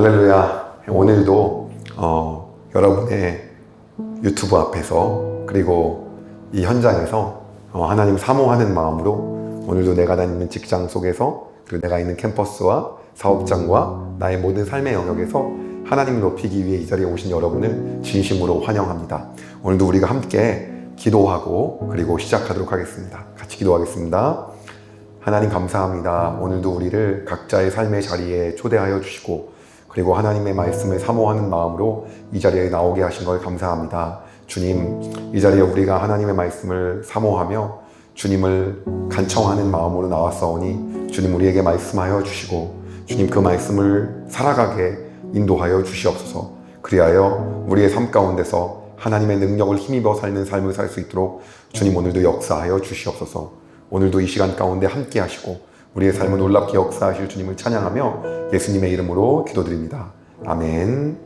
할렐루야. 오늘도 어, 여러분의 유튜브 앞에서 그리고 이 현장에서 어, 하나님 사모하는 마음으로 오늘도 내가 다니는 직장 속에서 그리고 내가 있는 캠퍼스와 사업장과 나의 모든 삶의 영역에서 하나님을 높이기 위해 이 자리에 오신 여러분을 진심으로 환영합니다. 오늘도 우리가 함께 기도하고 그리고 시작하도록 하겠습니다. 같이 기도하겠습니다. 하나님 감사합니다. 오늘도 우리를 각자의 삶의 자리에 초대하여 주시고 그리고 하나님의 말씀을 사모하는 마음으로 이 자리에 나오게 하신 걸 감사합니다. 주님, 이 자리에 우리가 하나님의 말씀을 사모하며 주님을 간청하는 마음으로 나왔사오니 주님 우리에게 말씀하여 주시고 주님 그 말씀을 살아가게 인도하여 주시옵소서. 그리하여 우리의 삶 가운데서 하나님의 능력을 힘입어 살는 삶을 살 수 있도록 주님 오늘도 역사하여 주시옵소서. 오늘도 이 시간 가운데 함께 하시고 우리의 삶을 놀랍게 역사하실 주님을 찬양하며 예수님의 이름으로 기도드립니다. 아멘.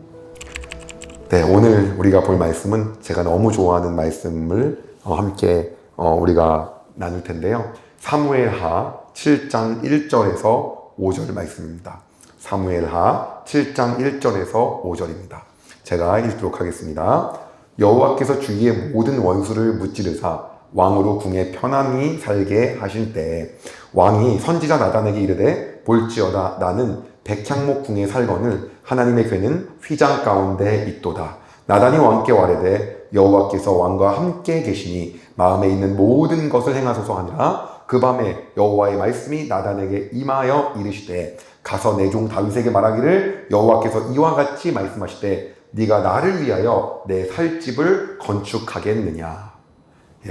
네, 오늘 우리가 볼 말씀은 제가 너무 좋아하는 말씀을 어, 함께 어, 우리가 나눌 텐데요. 사무엘하 7장 1절에서 5절 말씀입니다. 사무엘하 7장 1절에서 5절입니다. 제가 읽도록 하겠습니다. 여호와께서 주위의 모든 원수를 무찌르사 왕으로 궁에 편안히 살게 하실 때 왕이 선지자 나단에게 이르되 볼지어다 나는 백향목 궁에 살거늘 하나님의 괴는 휘장 가운데 있도다. 나단이 왕께 와래되 여호와께서 왕과 함께 계시니 마음에 있는 모든 것을 행하소서 하니라. 그 밤에 여호와의 말씀이 나단에게 임하여 이르시되 가서 내 종 다윗에게 말하기를 여호와께서 이와 같이 말씀하시되 네가 나를 위하여 내 살집을 건축하겠느냐? 예,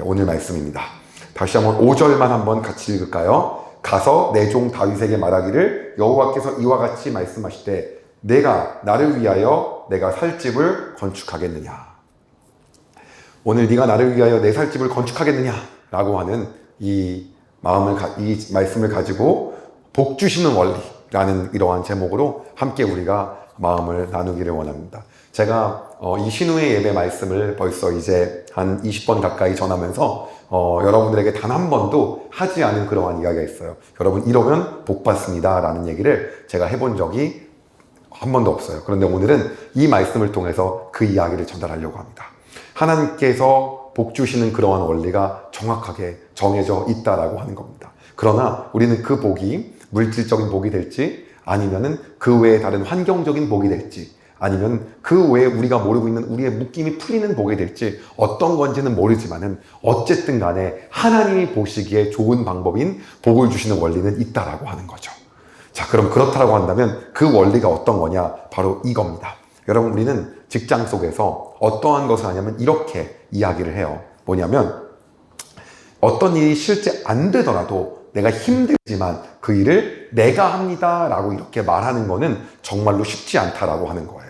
오늘 말씀입니다. 다시 한번 5절만 한번 같이 읽을까요? 가서 내 종 다윗에게 말하기를 여호와께서 이와 같이 말씀하시되 내가 나를 위하여 내가 살 집을 건축하겠느냐. 오늘 네가 나를 위하여 내 살 집을 건축하겠느냐라고 하는 이 마음을 이 말씀을 가지고 복 주시는 원리라는 이러한 제목으로 함께 우리가 마음을 나누기를 원합니다. 제가 어, 이 신우의 예배 말씀을 벌써 이제 한 20번 가까이 전하면서 어, 여러분들에게 단 한 번도 하지 않은 그러한 이야기가 있어요. 여러분 이러면 복 받습니다 라는 얘기를 제가 해본 적이 한 번도 없어요. 그런데 오늘은 이 말씀을 통해서 그 이야기를 전달하려고 합니다. 하나님께서 복 주시는 그러한 원리가 정확하게 정해져 있다라고 하는 겁니다. 그러나 우리는 그 복이 물질적인 복이 될지 아니면은 그 외에 다른 환경적인 복이 될지 아니면 그 외에 우리가 모르고 있는 우리의 묶임이 풀리는 복이 될지 어떤 건지는 모르지만은 어쨌든 간에 하나님이 보시기에 좋은 방법인 복을 주시는 원리는 있다라고 하는 거죠. 자, 그럼 그렇다라고 한다면 그 원리가 어떤 거냐? 바로 이겁니다. 여러분, 우리는 직장 속에서 어떠한 것을 하냐면 이렇게 이야기를 해요. 뭐냐면 어떤 일이 실제 안 되더라도 내가 힘들지만 그 일을 내가 합니다 라고 이렇게 말하는 거는 정말로 쉽지 않다라고 하는 거예요.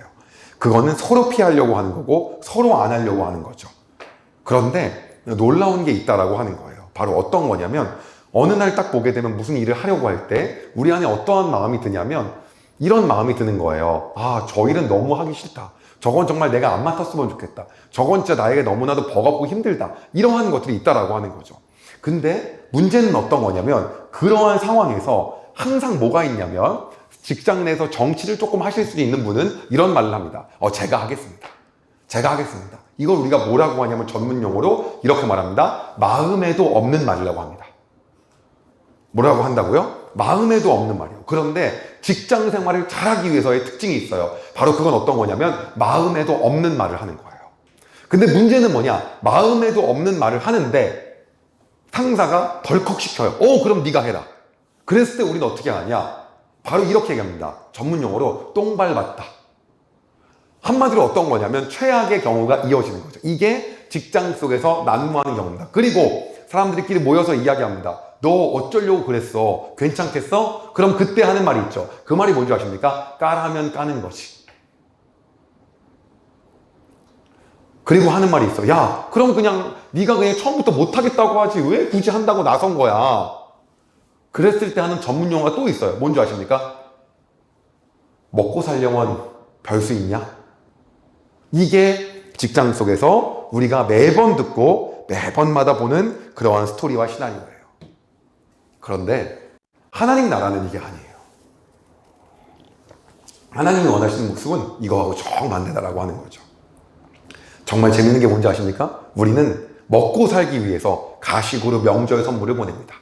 그거는 서로 피하려고 하는 거고 서로 안 하려고 하는 거죠. 그런데 놀라운 게 있다라고 하는 거예요. 바로 어떤 거냐면 어느 날 딱 보게 되면 무슨 일을 하려고 할 때 우리 안에 어떠한 마음이 드냐면 이런 마음이 드는 거예요. 아, 저 일은 너무 하기 싫다. 저건 정말 내가 안 맡았으면 좋겠다. 저건 진짜 나에게 너무나도 버겁고 힘들다. 이러한 것들이 있다라고 하는 거죠. 근데 문제는 어떤 거냐면 그러한 상황에서 항상 뭐가 있냐면 직장 내에서 정치를 조금 하실 수 있는 분은 이런 말을 합니다. 어, 제가 하겠습니다. 제가 하겠습니다. 이걸 우리가 뭐라고 하냐면 전문 용어로 이렇게 말합니다. 마음에도 없는 말이라고 합니다. 뭐라고 한다고요? 마음에도 없는 말이에요. 그런데 직장 생활을 잘하기 위해서의 특징이 있어요. 바로 그건 어떤 거냐면 마음에도 없는 말을 하는 거예요. 근데 문제는 뭐냐? 마음에도 없는 말을 하는데 상사가 덜컥 시켜요. 어, 그럼 네가 해라. 그랬을 때 우리는 어떻게 하냐? 바로 이렇게 얘기합니다. 전문 용어로 똥발맞다. 한마디로 어떤 거냐면 최악의 경우가 이어지는 거죠. 이게 직장 속에서 난무하는 경우입니다. 그리고 사람들끼리 모여서 이야기합니다. 너 어쩌려고 그랬어? 괜찮겠어? 그럼 그때 하는 말이 있죠. 그 말이 뭔지 아십니까? 까라면 까는 거지. 그리고 하는 말이 있어. 야, 그럼 그냥 네가 그냥 처음부터 못하겠다고 하지 왜 굳이 한다고 나선 거야? 그랬을 때 하는 전문 용어가 또 있어요. 뭔지 아십니까? 먹고 살려면 별 수 있냐? 이게 직장 속에서 우리가 매번 듣고 매번마다 보는 그러한 스토리와 시나리오예요. 그런데 하나님 나라는 이게 아니에요. 하나님이 원하시는 모습은 이거하고 정반대다라고 하는 거죠. 정말 재밌는 게 뭔지 아십니까? 우리는 먹고 살기 위해서 가식으로 명절 선물을 보냅니다.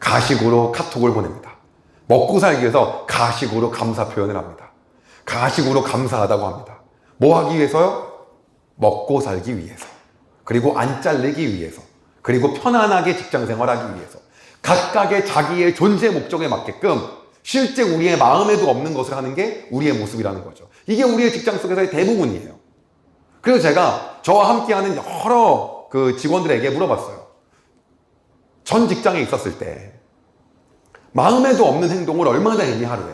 가식으로 카톡을 보냅니다. 먹고 살기 위해서 가식으로 감사 표현을 합니다. 가식으로 감사하다고 합니다. 뭐 하기 위해서요? 먹고 살기 위해서. 그리고 안 잘리기 위해서. 그리고 편안하게 직장 생활하기 위해서. 각각의 자기의 존재 목적에 맞게끔 실제 우리의 마음에도 없는 것을 하는 게 우리의 모습이라는 거죠. 이게 우리의 직장 속에서의 대부분이에요. 그래서 제가 저와 함께하는 여러 그 직원들에게 물어봤어요. 전 직장에 있었을 때 마음에도 없는 행동을 얼마나 했니 하루에?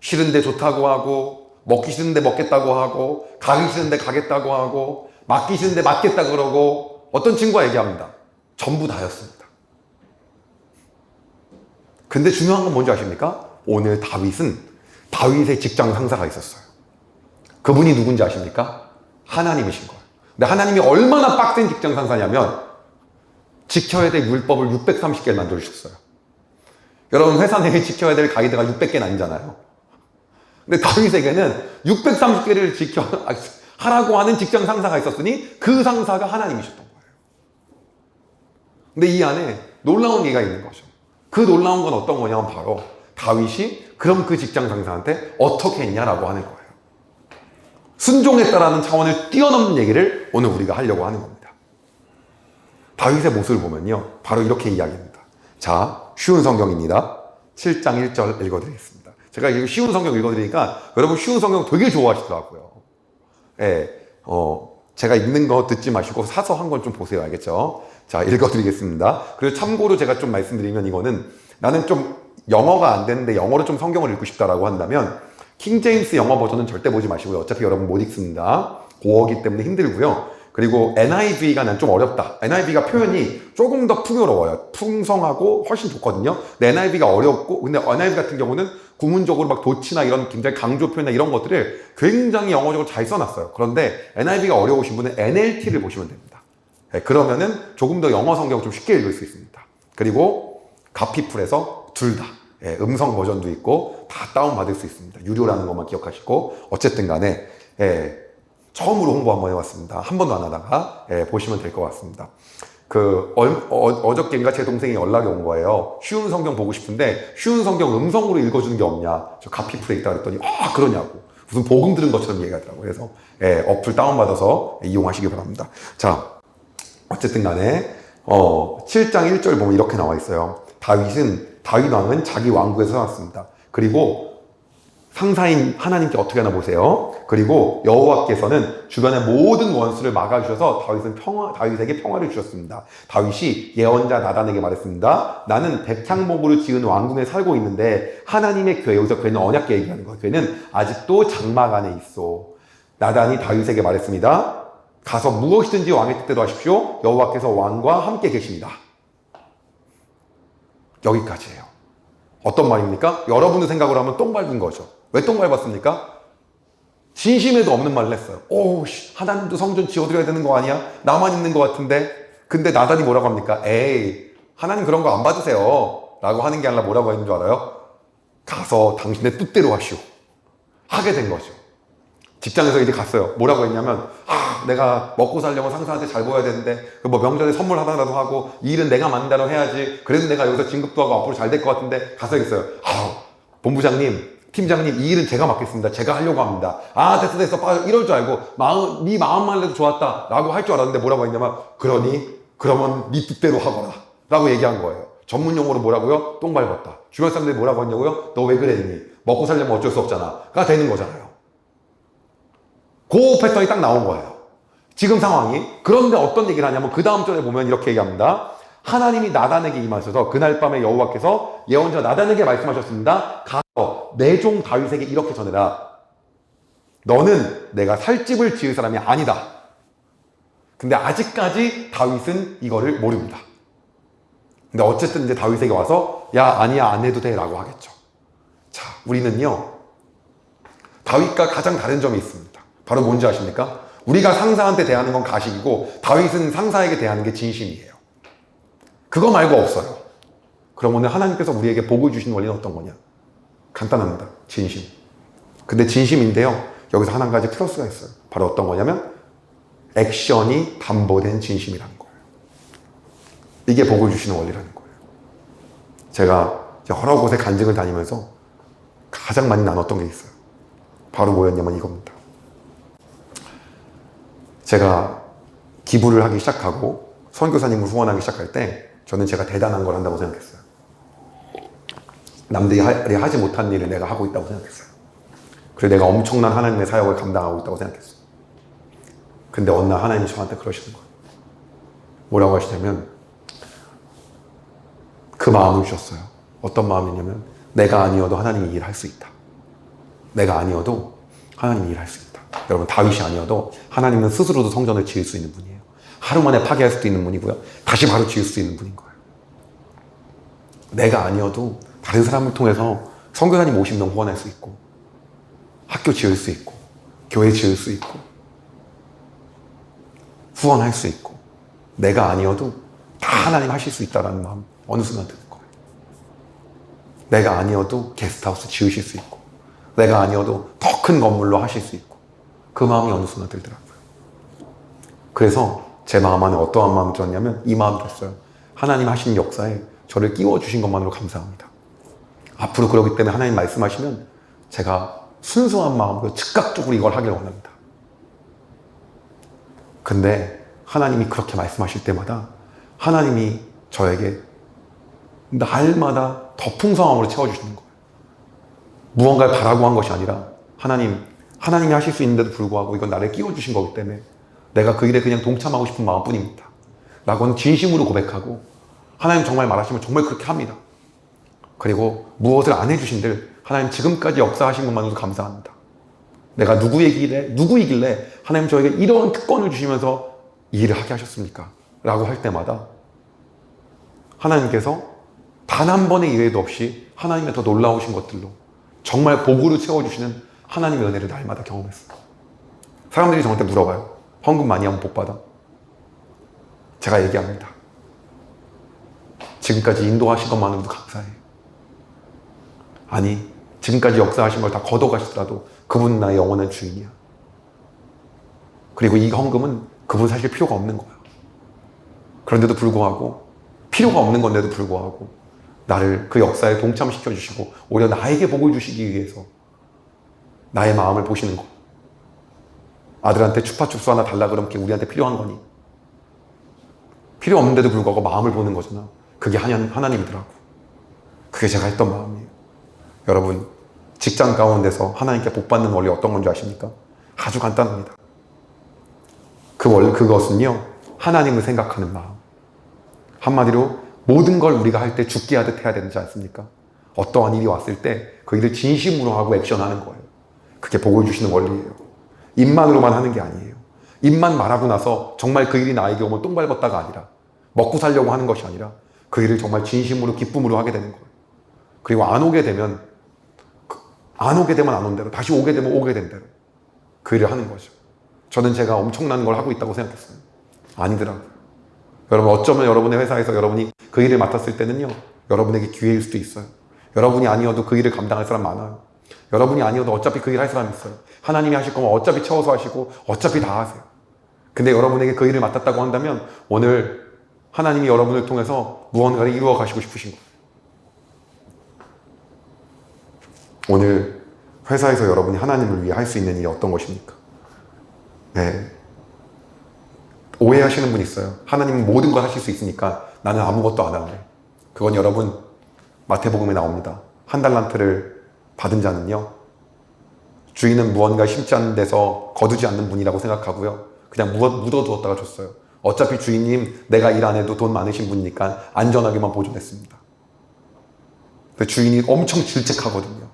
싫은데 좋다고 하고 먹기 싫은데 먹겠다고 하고 가기 싫은데 가겠다고 하고 맞기 싫은데 맞겠다 그러고 어떤 친구가 얘기합니다. 전부 다였습니다. 근데 중요한 건 뭔지 아십니까? 오늘 다윗은 다윗의 직장 상사가 있었어요. 그분이 누군지 아십니까? 하나님이신 거예요. 근데 하나님이 얼마나 빡센 직장 상사냐면 지켜야 될 율법을 630개를 만들어주셨어요. 여러분 회사 내에 지켜야 될 가이드가 600개는 아니잖아요. 근데 다윗에게는 630개를 지켜 아, 하라고 하는 직장 상사가 있었으니 그 상사가 하나님이셨던 거예요. 근데 이 안에 놀라운 얘기가 있는 거죠. 그 놀라운 건 어떤 거냐면 바로 다윗이 그럼 그 직장 상사한테 어떻게 했냐라고 하는 거예요. 순종했다라는 차원을 뛰어넘는 얘기를 오늘 우리가 하려고 하는 겁니다. 다윗의 모습을 보면요. 바로 이렇게 이야기합니다. 자, 쉬운 성경입니다. 7장 1절 읽어드리겠습니다. 제가 이거 쉬운 성경 읽어드리니까 여러분 쉬운 성경 되게 좋아하시더라고요. 예, 어, 제가 읽는 거 듣지 마시고 사서 한 권 좀 보세요. 알겠죠? 자, 읽어드리겠습니다. 그리고 참고로 제가 좀 말씀드리면 이거는 나는 좀 영어가 안 되는데 영어로 좀 성경을 읽고 싶다라고 한다면 킹제임스 영어 버전은 절대 보지 마시고요. 어차피 여러분 못 읽습니다. 고어기 때문에 힘들고요. 그리고 NIV가 난 좀 어렵다. NIV가 표현이 조금 더 풍요로워요. 풍성하고 훨씬 좋거든요. 근데 NIV가 어렵고, 근데 NIV 같은 경우는 구문적으로 막 도치나 이런 굉장히 강조 표현이나 이런 것들을 굉장히 영어적으로 잘 써놨어요. 그런데 NIV가 어려우신 분은 NLT를 보시면 됩니다. 네, 그러면은 조금 더 영어 성경을 좀 쉽게 읽을 수 있습니다. 그리고 가피풀에서 둘 다. 예, 음성 버전도 있고 다 다운받을 수 있습니다. 유료라는 것만 기억하시고 어쨌든 간에 예, 처음으로 홍보 한번 해봤습니다. 한 번도 안 하다가 예, 보시면 될 것 같습니다. 그 어, 저께인가 제 동생이 연락이 온 거예요. 쉬운 성경 보고 싶은데 쉬운 성경 음성으로 읽어주는 게 없냐. 저 가피풀에 있다 그랬더니 아 그러냐고. 무슨 복음 들은 것처럼 얘기하더라고요. 그래서 예, 어플 다운 받아서 이용하시기 바랍니다. 자 어쨌든 간에 어, 7장 1절 보면 이렇게 나와 있어요. 다윗은 다윗 왕은 자기 왕국에 서왔습니다. 그리고 상사인 하나님께 어떻게 하나 보세요. 그리고 여호와께서는 주변의 모든 원수를 막아주셔서 다윗은 평화, 다윗에게 평화를 주셨습니다. 다윗이 예언자 나단에게 말했습니다. 나는 백향목으로 지은 왕궁에 살고 있는데 하나님의 교회, 여기서 교회는 언약계 얘기하는 거예요. 교회는 아직도 장막 안에 있어. 나단이 다윗에게 말했습니다. 가서 무엇이든지 왕의 뜻대로 하십시오. 여호와께서 왕과 함께 계십니다. 여기까지예요. 어떤 말입니까? 여러분의 생각으로 하면 똥 밟은 거죠. 왜 똥 밟았습니까? 진심에도 없는 말을 했어요. 오, 하나님도 성전 지어드려야 되는 거 아니야? 나만 있는 것 같은데? 근데 나단이 뭐라고 합니까? 에이, 하나님 그런 거 안 받으세요. 라고 하는 게 아니라 뭐라고 했는 줄 알아요? 가서 당신의 뜻대로 하시오. 하게 된 거죠. 직장에서 이제 갔어요. 뭐라고 했냐면, 아, 내가 먹고 살려면 상사한테 잘 보여야 되는데, 그뭐 명절에 선물 하나라도 하고, 이 일은 내가 만든 대로 해야지. 그래도 내가 여기서 진급도 하고 앞으로 잘 될 것 같은데, 가서 했어요. 아, 본부장님, 팀장님, 이 일은 제가 맡겠습니다. 제가 하려고 합니다. 아, 됐어, 됐어. 이럴 줄 알고, 마음, 네 마음만 해도 좋았다. 라고 할 줄 알았는데, 뭐라고 했냐면, 그러니, 그러면 네 뜻대로 하거라. 라고 얘기한 거예요. 전문 용어로 뭐라고요? 똥 밟았다. 주변 사람들이 뭐라고 했냐고요? 너 왜 그랬니? 먹고 살려면 어쩔 수 없잖아. 가 되는 거잖아요. 그 패턴이 딱 나온 거예요. 지금 상황이. 그런데 어떤 얘기를 하냐면 그 다음 절에 보면 이렇게 얘기합니다. 하나님이 나단에게 임하셔서 그날 밤에 여호와께서 예언자 나단에게 말씀하셨습니다. 가서 내 종 다윗에게 이렇게 전해라. 너는 내가 살 집을 지을 사람이 아니다. 근데 아직까지 다윗은 이거를 모릅니다. 근데 어쨌든 이제 다윗에게 와서 야 아니야 안 해도 돼라고 하겠죠. 자 우리는요 다윗과 가장 다른 점이 있습니다. 바로 뭔지 아십니까? 우리가 상사한테 대하는 건 가식이고 다윗은 상사에게 대하는 게 진심이에요. 그거 말고 없어요. 그럼 오늘 하나님께서 우리에게 복을 주신 원리는 어떤 거냐? 간단합니다. 진심. 근데 진심인데요. 여기서 한 가지 플러스가 있어요. 바로 어떤 거냐면 액션이 담보된 진심이라는 거예요. 이게 복을 주시는 원리라는 거예요. 제가 여러 곳에 간증을 다니면서 가장 많이 나눴던 게 있어요. 바로 뭐였냐면 이겁니다. 제가 기부를 하기 시작하고 선교사님을 후원하기 시작할 때 저는 제가 대단한 걸 한다고 생각했어요. 남들이 하- 하지 못한 일을 내가 하고 있다고 생각했어요. 그리고 내가 엄청난 하나님의 사역을 감당하고 있다고 생각했어요. 근데 어느 날 하나님이 저한테 그러시는 거예요. 뭐라고 하시냐면 그 마음을 주셨어요. 어떤 마음이냐면 내가 아니어도 하나님이 일을 할수 있다. 내가 아니어도 하나님이 일을 할수 있다. 여러분 다윗이 아니어도 하나님은 스스로도 성전을 지을 수 있는 분이에요. 하루 만에 파괴할 수도 있는 분이고요. 다시 바로 지을 수 있는 분인 거예요. 내가 아니어도 다른 사람을 통해서 선교사님 50명 후원할 수 있고 학교 지을 수 있고 교회 지을 수 있고 후원할 수 있고 내가 아니어도 다 하나님 하실 수 있다라는 마음 어느 순간 드는 거예요. 내가 아니어도 게스트하우스 지으실 수 있고 내가 아니어도 더 큰 건물로 하실 수 있고 그 마음이 어느 순간 들더라고요. 그래서 제 마음 안에 어떠한 마음이 들었냐면 이 마음이 들었어요. 하나님 하신 역사에 저를 끼워 주신 것만으로 감사합니다. 앞으로 그러기 때문에 하나님 말씀하시면 제가 순수한 마음으로 즉각적으로 이걸 하길 원합니다. 근데 하나님이 그렇게 말씀하실 때마다 하나님이 저에게 날마다 더 풍성함으로 채워주시는 거예요. 무언가를 바라고 한 것이 아니라 하나님, 하나님이 하실 수 있는데도 불구하고 이건 나를 끼워주신 거기 때문에 내가 그 일에 그냥 동참하고 싶은 마음뿐입니다. 라고는 진심으로 고백하고 하나님 정말 말하시면 정말 그렇게 합니다. 그리고 무엇을 안 해주신들 하나님 지금까지 역사하신 것만으로도 감사합니다. 내가 누구이길래 누구이길래 하나님 저에게 이런 특권을 주시면서 이 일을 하게 하셨습니까? 라고 할 때마다 하나님께서 단 한 번의 이해도 없이 하나님의 더 놀라우신 것들로 정말 복으로 채워주시는 하나님의 은혜를 날마다 경험했어요. 사람들이 저한테 물어봐요. 헌금 많이 하면 복 받아? 제가 얘기합니다. 지금까지 인도하신 것만으로도 감사해. 아니, 지금까지 역사하신 걸 다 걷어가시더라도 그분 나의 영원한 주인이야. 그리고 이 헌금은 그분 사실 필요가 없는 거야. 그런데도 불구하고 필요가 없는 건데도 불구하고 나를 그 역사에 동참시켜 주시고 오히려 나에게 복을 주시기 위해서 나의 마음을 보시는 거. 아들한테 추파춥스 하나 달라 그러면 그게 우리한테 필요한 거니? 필요 없는데도 불구하고 마음을 보는 거잖아. 그게 하나님, 하나님이더라고. 그게 제가 했던 마음이에요. 여러분, 직장 가운데서 하나님께 복 받는 원리 어떤 건지 아십니까? 아주 간단합니다. 그 원, 그것은요, 하나님을 생각하는 마음. 한마디로 모든 걸 우리가 할 때 죽게 하듯 해야 되지 않습니까? 어떠한 일이 왔을 때 그 일을 진심으로 하고 액션하는 거예요. 그게 복을 주시는 원리예요. 입만으로만 하는 게 아니에요. 입만 말하고 나서 정말 그 일이 나에게 오면 똥 밟았다가 아니라 먹고 살려고 하는 것이 아니라 그 일을 정말 진심으로 기쁨으로 하게 되는 거예요. 그리고 안 오게 되면 그- 안 오게 되면 안 온 대로 다시 오게 되면 오게 된 대로 그 일을 하는 거죠. 저는 제가 엄청난 걸 하고 있다고 생각했어요. 아니더라고요. 여러분 어쩌면 여러분의 회사에서 여러분이 그 일을 맡았을 때는요 여러분에게 기회일 수도 있어요 여러분이 아니어도 그 일을 감당할 사람 많아요 여러분이 아니어도 어차피 그 일 할 사람 있어요 하나님이 하실 거면 어차피 채워서 하시고 어차피 다 하세요 근데 여러분에게 그 일을 맡았다고 한다면 오늘 하나님이 여러분을 통해서 무언가를 이루어 가시고 싶으신 거예요 오늘 회사에서 여러분이 하나님을 위해 할 수 있는 일이 어떤 것입니까? 네, 오해하시는 분 있어요. 하나님은 모든 걸 하실 수 있으니까 나는 아무것도 안 할래. 그건 여러분 마태복음에 나옵니다. 한 달란트를 받은 자는요. 주인은 무언가 심지 않은 데서 거두지 않는 분이라고 생각하고요. 그냥 묻어, 묻어두었다가 줬어요. 어차피 주인님 내가 일 안 해도 돈 많으신 분이니까 안전하게만 보존했습니다. 주인이 엄청 질책하거든요.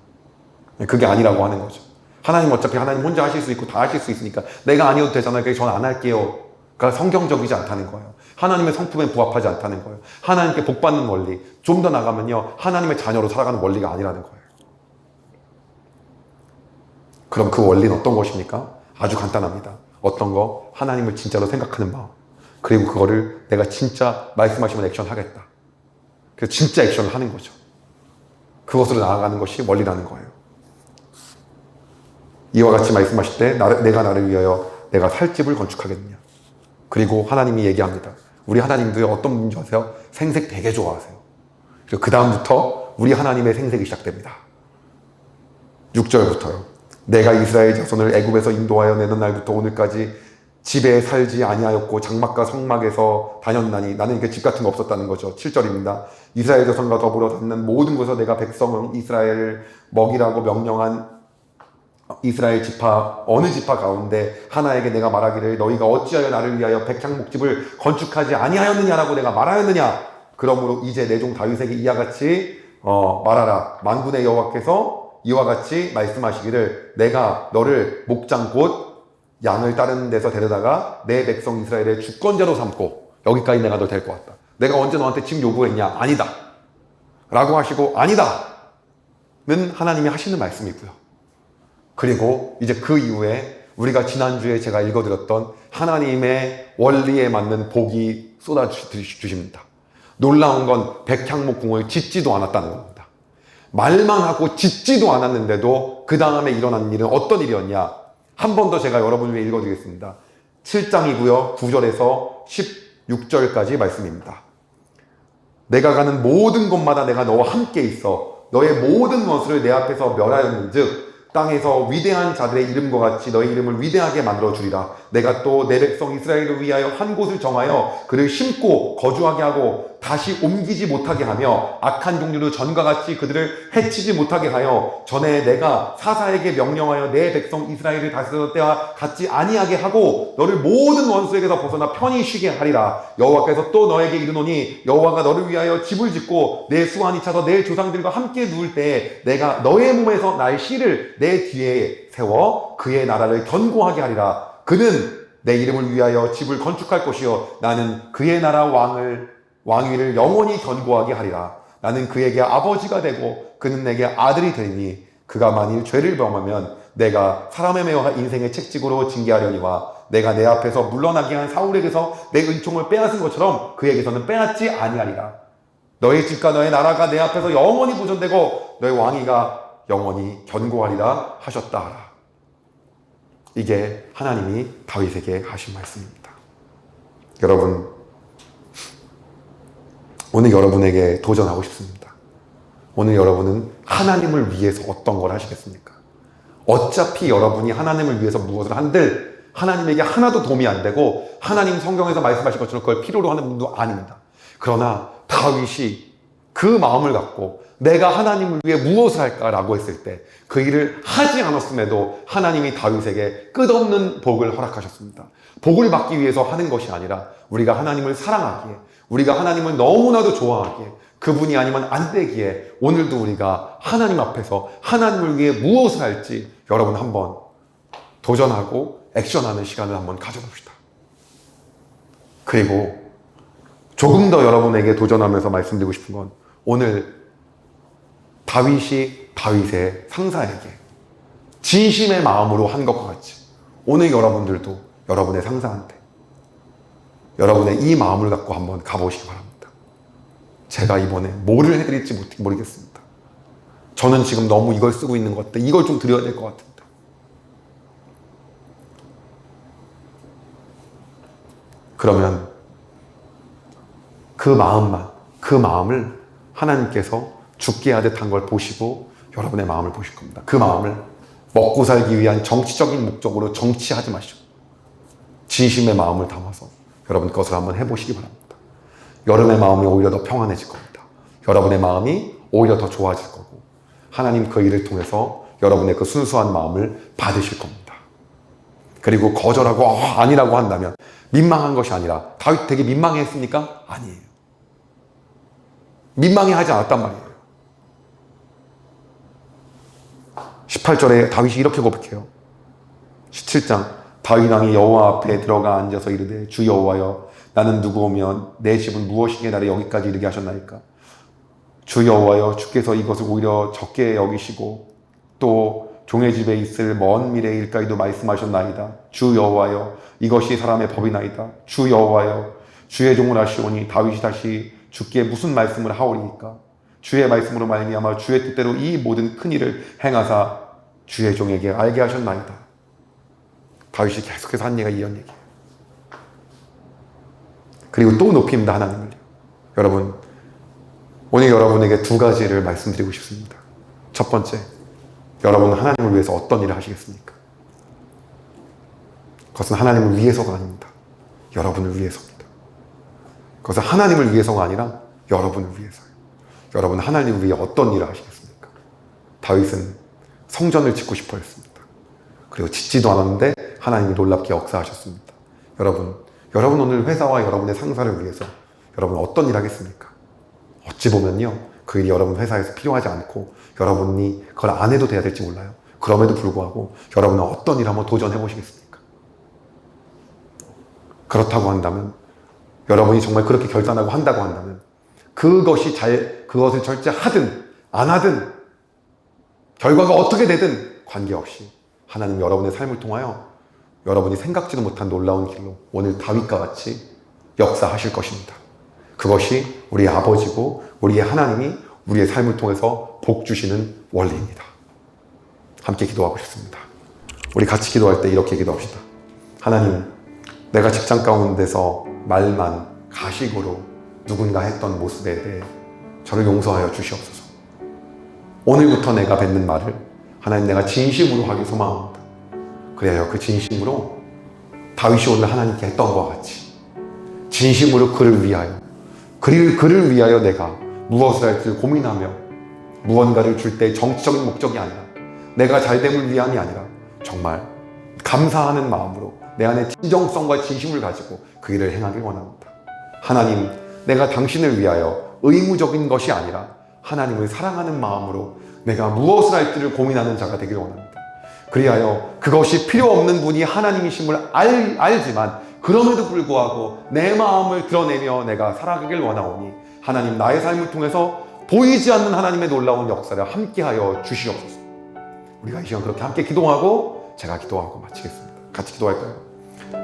그게 아니라고 하는 거죠. 하나님 어차피 하나님 혼자 하실 수 있고 다 하실 수 있으니까 내가 아니어도 되잖아요. 그래서 저는 안 할게요. 가 성경적이지 않다는 거예요. 하나님의 성품에 부합하지 않다는 거예요. 하나님께 복 받는 원리. 좀 더 나가면요. 하나님의 자녀로 살아가는 원리가 아니라는 거예요. 그럼 그 원리는 어떤 것입니까? 아주 간단합니다. 어떤 거? 하나님을 진짜로 생각하는 마음. 그리고 그거를 내가 진짜 말씀하시면 액션 하겠다. 그래서 진짜 액션을 하는 거죠. 그것으로 나아가는 것이 원리라는 거예요. 이와 같이 말씀하실 때 내가 나를 위하여 내가 살 집을 건축하겠느냐. 그리고 하나님이 얘기합니다. 우리 하나님도 어떤 분인지 아세요? 생색 되게 좋아하세요. 그 다음부터 우리 하나님의 생색이 시작됩니다. 6절부터요. 내가 이스라엘 자손을 애굽에서 인도하여 내는 날부터 오늘까지 집에 살지 아니하였고 장막과 성막에서 다녔나니 나는 이게 집 같은 거 없었다는 거죠. 7절입니다. 이스라엘 자손과 더불어 닿는 모든 곳에서 내가 백성은 이스라엘을 먹이라고 명령한 이스라엘 지파 어느 지파 가운데 하나에게 내가 말하기를 너희가 어찌하여 나를 위하여 백향목집을 건축하지 아니하였느냐라고 내가 말하였느냐 그러므로 이제 내 종 다윗에게 이와 같이 어, 말하라 만군의 여호와께서 이와 같이 말씀하시기를 내가 너를 목장 곧 양을 따르는 데서 데려다가 내 백성 이스라엘의 주권자로 삼고 여기까지 내가 너될것 같다. 내가 언제 너한테 집 요구했냐? 아니다. 라고 하시고 아니다. 는 하나님이 하시는 말씀이고요. 그리고 이제 그 이후에 우리가 지난주에 제가 읽어드렸던 하나님의 원리에 맞는 복이 쏟아주십니다. 놀라운 건 백향목궁을 짓지도 않았다는 겁니다. 말만 하고 짓지도 않았는데도 그 다음에 일어난 일은 어떤 일이었냐? 한 번 더 제가 여러분 위해 읽어드리겠습니다. 7장이고요. 9절에서 16절까지 말씀입니다. 내가 가는 모든 곳마다 내가 너와 함께 있어 너의 모든 원수를 내 앞에서 멸하였는 즉 땅에서 위대한 자들의 이름과 같이 너의 이름을 위대하게 만들어 주리라 내가 또 내 백성 이스라엘을 위하여 한 곳을 정하여 그를 심고 거주하게 하고 다시 옮기지 못하게 하며 악한 종류로 전과 같이 그들을 해치지 못하게 하여 전에 내가 사사에게 명령하여 내 백성 이스라엘을 다스렸을 때와 같지 아니하게 하고 너를 모든 원수에게서 벗어나 편히 쉬게 하리라. 여호와께서 또 너에게 이르노니 여호와가 너를 위하여 집을 짓고 내 수완이 차서 내 조상들과 함께 누울 때에 내가 너의 몸에서 나의 씨를 내 뒤에 세워 그의 나라를 견고하게 하리라. 그는 내 이름을 위하여 집을 건축할 것이요 나는 그의 나라 왕을 왕위를 영원히 견고하게 하리라 나는 그에게 아버지가 되고 그는 내게 아들이 되니 그가 만일 죄를 범하면 내가 사람의 매어 인생의 책찍으로 징계하려니와 내가 내 앞에서 물러나게 한 사울에게서 내 은총을 빼앗은 것처럼 그에게서는 빼앗지 아니하리라 너의 집과 너의 나라가 내 앞에서 영원히 보존되고 너의 왕위가 영원히 견고하리라 하셨다 하라. 이게 하나님이 다윗에게 하신 말씀입니다. 여러분, 오늘 여러분에게 도전하고 싶습니다. 오늘 여러분은 하나님을 위해서 어떤 걸 하시겠습니까? 어차피 여러분이 하나님을 위해서 무엇을 한들 하나님에게 하나도 도움이 안 되고 하나님 성경에서 말씀하신 것처럼 그걸 필요로 하는 분도 아닙니다. 그러나 다윗이 그 마음을 갖고 내가 하나님을 위해 무엇을 할까라고 했을 때 그 일을 하지 않았음에도 하나님이 다윗에게 끝없는 복을 허락하셨습니다. 복을 받기 위해서 하는 것이 아니라 우리가 하나님을 사랑하기에 우리가 하나님을 너무나도 좋아하기에 그분이 아니면 안 되기에 오늘도 우리가 하나님 앞에서 하나님을 위해 무엇을 할지 여러분 한번 도전하고 액션하는 시간을 한번 가져봅시다. 그리고 조금 더 여러분에게 도전하면서 말씀드리고 싶은 건 오늘 다윗이 다윗의 상사에게 진심의 마음으로 한 것과 같이 오늘 여러분들도 여러분의 상사한테 여러분의 이 마음을 갖고 한번 가보시기 바랍니다. 제가 이번에 뭐를 해드릴지 못- 모르겠습니다. 저는 지금 너무 이걸 쓰고 있는 것 같은데 이걸 좀 드려야 될 것 같은데 그러면 그 마음만 그 마음을 하나님께서 죽게 하듯 한 걸 보시고 여러분의 마음을 보실 겁니다. 그 마음을 먹고 살기 위한 정치적인 목적으로 정치하지 마시고 진심의 마음을 담아서 여러분 것을 한번 해보시기 바랍니다. 여러분의 마음이 오히려 더 평안해질 겁니다. 여러분의 마음이 오히려 더 좋아질 거고 하나님 그 일을 통해서 여러분의 그 순수한 마음을 받으실 겁니다. 그리고 거절하고 어, 아니라고 한다면 민망한 것이 아니라 다윗 되게 민망했습니까? 아니에요. 민망해 하지 않았단 말이에요. 18절에 다윗이 이렇게 고백해요. 17장 다윗 왕이 여호와 앞에 들어가 앉아서 이르되 주 여호와여 나는 누구오면 내 집은 무엇이기에 나를 여기까지 이르게 하셨나이까? 주 여호와여 주께서 이것을 오히려 적게 여기시고 또 종의 집에 있을 먼 미래 일까지도 말씀하셨나이다. 주 여호와여 이것이 사람의 법이나이다. 주 여호와여 주의 종을 하시오니 다윗이 다시 주께 무슨 말씀을 하오리니까? 주의 말씀으로 말미암아 주의 뜻대로 이 모든 큰 일을 행하사 주의 종에게 알게 하셨나이다. 다윗이 계속해서 한 얘기가 이런 얘기예요. 그리고 또 높입니다 하나님을요. 여러분 오늘 여러분에게 두 가지를 말씀드리고 싶습니다. 첫 번째, 여러분은 하나님을 위해서 어떤 일을 하시겠습니까? 그것은 하나님을 위해서가 아닙니다. 여러분을 위해서입니다. 그것은 하나님을 위해서가 아니라 여러분을 위해서예요. 여러분은 하나님을 위해 어떤 일을 하시겠습니까? 다윗은 성전을 짓고 싶어 했습니다. 그리고 짓지도 않았는데 하나님이 놀랍게 역사하셨습니다. 여러분, 여러분 오늘 회사와 여러분의 상사를 위해서 여러분 어떤 일 하겠습니까? 어찌 보면요. 그 일이 여러분 회사에서 필요하지 않고 여러분이 그걸 안 해도 돼야 될지 몰라요. 그럼에도 불구하고 여러분은 어떤 일 한번 도전해 보시겠습니까? 그렇다고 한다면 여러분이 정말 그렇게 결단하고 한다고 한다면 그것이 잘 그것을 절제 하든 안 하든 결과가 어떻게 되든 관계없이 하나님 여러분의 삶을 통하여 여러분이 생각지도 못한 놀라운 길로 오늘 다윗과 같이 역사하실 것입니다. 그것이 우리의 아버지고 우리의 하나님이 우리의 삶을 통해서 복 주시는 원리입니다. 함께 기도하고 싶습니다. 우리 같이 기도할 때 이렇게 기도합시다. 하나님, 내가 직장 가운데서 말만 가식으로 누군가 했던 모습에 대해 저를 용서하여 주시옵소서. 오늘부터 내가 뱉는 말을 하나님 내가 진심으로 하기 소망합니다. 그래야 그 진심으로 다윗이 오늘 하나님께 했던 것과 같이 진심으로 그를 위하여 그를, 그를 위하여 내가 무엇을 할지 고민하며 무언가를 줄 때 정치적인 목적이 아니라 내가 잘됨을 위함이 아니라 정말 감사하는 마음으로 내 안에 진정성과 진심을 가지고 그 일을 행하길 원합니다. 하나님, 내가 당신을 위하여 의무적인 것이 아니라 하나님을 사랑하는 마음으로 내가 무엇을 할지를 고민하는 자가 되길 원합니다. 그리하여 그것이 필요 없는 분이 하나님이심을 알, 알지만 그럼에도 불구하고 내 마음을 드러내며 내가 살아가길 원하오니 하나님 나의 삶을 통해서 보이지 않는 하나님의 놀라운 역사를 함께하여 주시옵소서. 우리가 이 시간 그렇게 함께 기도하고 제가 기도하고 마치겠습니다. 같이 기도할까요?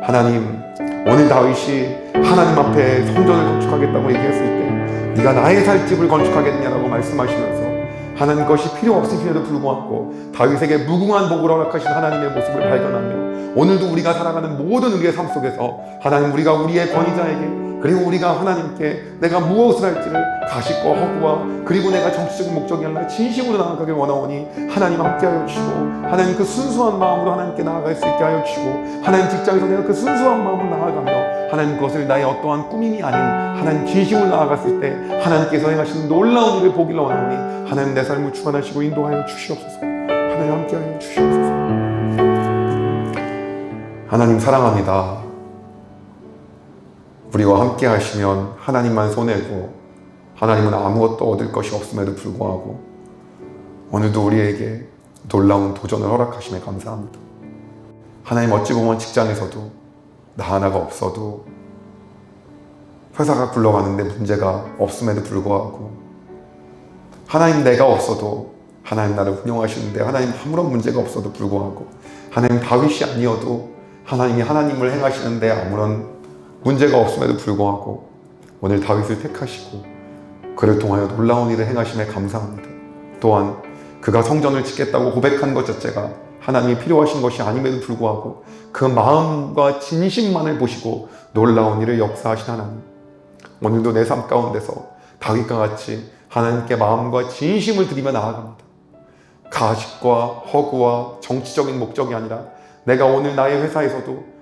하나님 오늘 다윗이 하나님 앞에 성전을 건축하겠다고 얘기했을 때 네가 나의 살 집을 건축하겠냐라고 말씀하시면서 하나님 것이 필요 없으심에도 불구하고 다윗에게 무궁한 복을 허락하신 하나님의 모습을 발견하며 오늘도 우리가 살아가는 모든 우리의 삶 속에서 하나님 우리가 우리의 권위자에게 그리고 우리가 하나님께 내가 무엇을 할지를 가식과 허구와 그리고 내가 정치적인 목적이 아니라 진심으로 나아가길 원하오니 하나님 함께하여 주시고 하나님 그 순수한 마음으로 하나님께 나아갈 수 있게 하여 주시고 하나님 직장에서 내가 그 순수한 마음으로 나아가며 하나님 그것을 나의 어떠한 꾸밈이 아닌 하나님 진심으로 나아갔을 때 하나님께서 행하시는 놀라운 일을 보기를 원하오니 하나님 내 삶을 주관하시고 인도하여 주시옵소서 하나님 함께하여 주시옵소서 하나님 사랑합니다. 우리와 함께 하시면 하나님만 손해고 하나님은 아무것도 얻을 것이 없음에도 불구하고 오늘도 우리에게 놀라운 도전을 허락하심에 감사합니다. 하나님 어찌 보면 직장에서도 나 하나가 없어도 회사가 굴러가는데 문제가 없음에도 불구하고 하나님 내가 없어도 하나님 나를 운영하시는데 하나님 아무런 문제가 없어도 불구하고 하나님 다윗이 아니어도 하나님이 하나님을 행하시는데 아무런 문제가 없음에도 불구하고 오늘 다윗을 택하시고 그를 통하여 놀라운 일을 행하심에 감사합니다. 또한 그가 성전을 짓겠다고 고백한 것 자체가 하나님이 필요하신 것이 아님에도 불구하고 그 마음과 진심만을 보시고 놀라운 일을 역사하신 하나님. 오늘도 내 삶 가운데서 다윗과 같이 하나님께 마음과 진심을 드리며 나아갑니다. 가식과 허구와 정치적인 목적이 아니라 내가 오늘 나의 회사에서도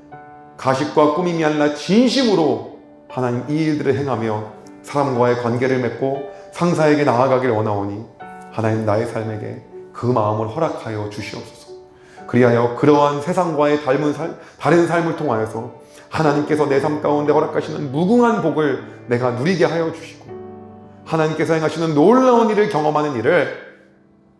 가식과 꾸밈이 아니라 진심으로 하나님 이 일들을 행하며 사람과의 관계를 맺고 상사에게 나아가길 원하오니 하나님 나의 삶에게 그 마음을 허락하여 주시옵소서. 그리하여 그러한 세상과의 닮은 살, 다른 삶을 통하여서 하나님께서 내 삶 가운데 허락하시는 무궁한 복을 내가 누리게 하여 주시고 하나님께서 행하시는 놀라운 일을 경험하는 일을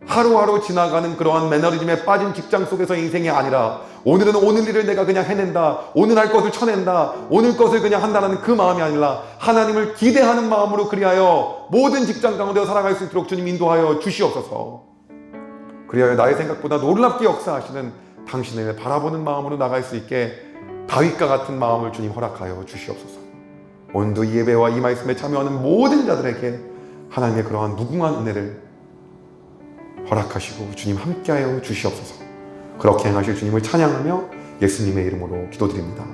하루하루 지나가는 그러한 매너리즘에 빠진 직장 속에서 인생이 아니라 오늘은 오늘 일을 내가 그냥 해낸다. 오늘 할 것을 쳐낸다. 오늘 것을 그냥 한다는 그 마음이 아니라 하나님을 기대하는 마음으로 그리하여 모든 직장 가운데 살아갈 수 있도록 주님 인도하여 주시옵소서. 그리하여 나의 생각보다 놀랍게 역사하시는 당신을 바라보는 마음으로 나갈 수 있게 다윗과 같은 마음을 주님 허락하여 주시옵소서. 오늘도 이 예배와 이 말씀에 참여하는 모든 자들에게 하나님의 그러한 무궁한 은혜를 허락하시고 주님 함께하여 주시옵소서. 그렇게 행하실 주님을 찬양하며 예수님의 이름으로 기도드립니다.